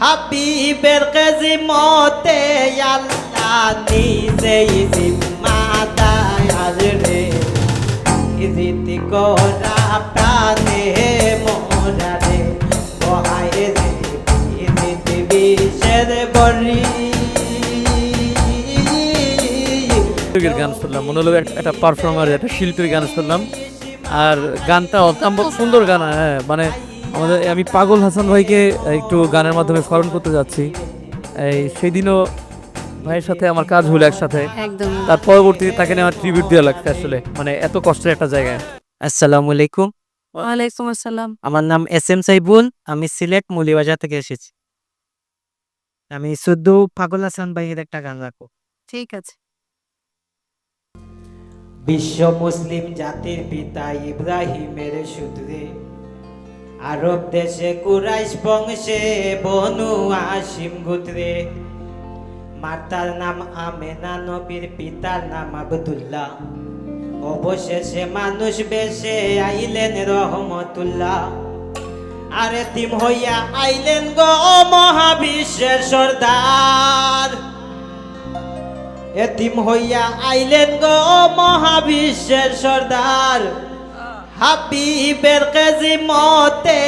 হাবিবের কাজী মতে আল্লাহ নিজেই জিম্মাদার রে। রীতি করা প্রাণে মোরা রে। বহায় রে রীতি বিষের বরি গান শুনলাম, মনে হলো একটা- পারফর্মার একটা শিল্পীর গান শুনলাম। আর গানটা অত্যন্ত সুন্দর গান হ্যাঁ মানে আমাদের আমি পাগল হাসান ভাইকে একটু গানের মাধ্যমে স্মরণ করতে যাচ্ছি। এই সেই দিনও ভাইয়ের সাথে আমার কাজ হলো একসাথে। একদম। তার পরবর্তীতে তাকে নিয়ে আমার ট্রিবিউট দেওয়া লাগছে আসলে। মানে এত কষ্টের একটা জায়গায়। আসসালামু আলাইকুম। ওয়ালাইকুম আসসালাম। আমার নাম এস এম সাইবুল আমি সিলেট মুলিবাজার থেকে এসেছি। আমি শুধু পাগল হাসান ভাইয়ের একটা গান রাখব। ঠিক আছে। বিশ্ব মুসলিম জাতির পিতা ইব্রাহিমের সূত্রে আরব দেশে কুরাইশ বংশে বনু আসিম গোত্রে। মাতার নাম আমেনা, নবীর পিতার নাম আবদুল্লাহ। অবশেষে মানুষ বেশে আইলেন রহমতুল্লাহ। আরে তিম হইয়া আইলেন গো মহাবিশ্বের সর্দার। এতিম হইয়া আইলেন গো মহাবিশ্বের সর্দার। হাবিবের কেজি মতে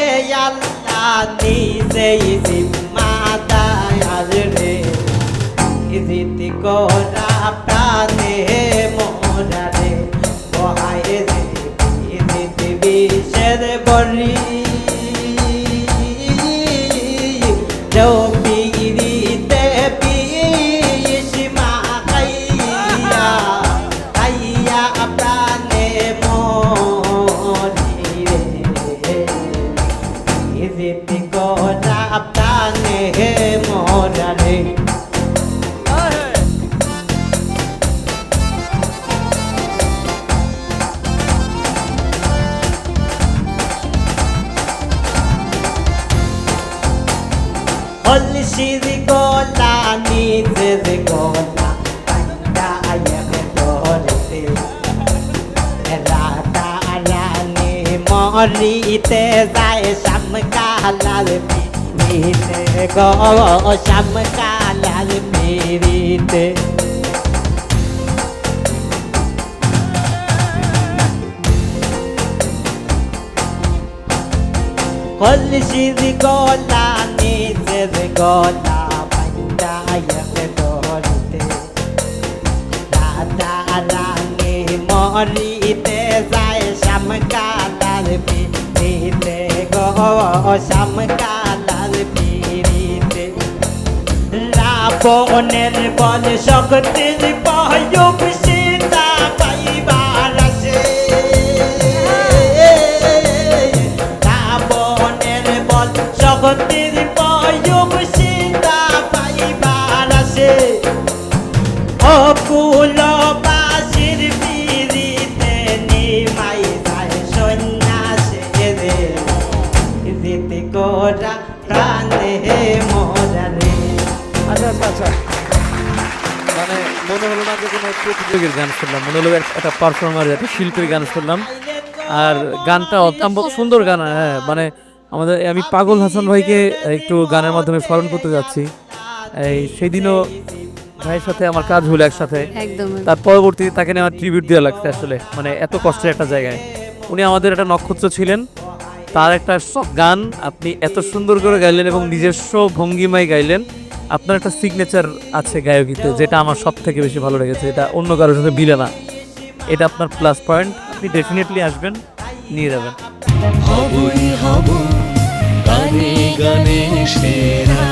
আল্লাহ নিজেই জিম্মাদার রে। রীতি করা প্রাণে মোরা রে। বহায় রীতি বিষের রীতি করা প্রাণে মোরা রে হলসির গলা নিজের গলা আয়ামে ধরতে মরিতে যায় শ্যামকালার পিড়িতে গো, শ্যামকালার পিড়িতে কলসির গলা, নিজের গলা পাঞ্জায়কে ধরতে। রাধা রানী মরিতে যায় শ্যামকালার পিড়িতে গো শ্যামকালার পিড়িতে রাবণের বল শক্তির পয়ুব সীতা পাইবার আসে রাবণের বল শক্তির আচ্ছা। মানে মনে হলো না যে কোনো প্রতিযোগীর গান শুনলাম। মনে হলো একটা পারফর্মার একটা শিল্পীর গান শুনলাম। আর গানটা অত্যন্ত সুন্দর গান হ্যাঁ মানে আমাদের আমি পাগল হাসান ভাইকে একটু গানের মাধ্যমে স্মরণ করতে যাচ্ছি। এই সেই দিনও ভাইয়ের সাথে আমার কাজ হলো একসাথে। তার পরবর্তীতে তাকে নিয়ে আমার ট্রিবিউট দেওয়া লাগছে আসলে মানে এত কষ্টের একটা জায়গায়। উনি আমাদের একটা নক্ষত্র ছিলেন। তার একটা সব গান আপনি এত সুন্দর করে গাইলেন এবং নিজস্ব ভঙ্গিমায় গাইলেন। আপনার একটা সিগনেচার আছে গায়কিতে, যেটা আমার সব থেকে বেশি ভালো লেগেছে, এটা অন্য কারোর সাথে মিলে না। এটা আপনার প্লাস পয়েন্ট আপনি ডেফিনেটলি আসবেন, নিয়ে যাবেন। হবই হব সেরা।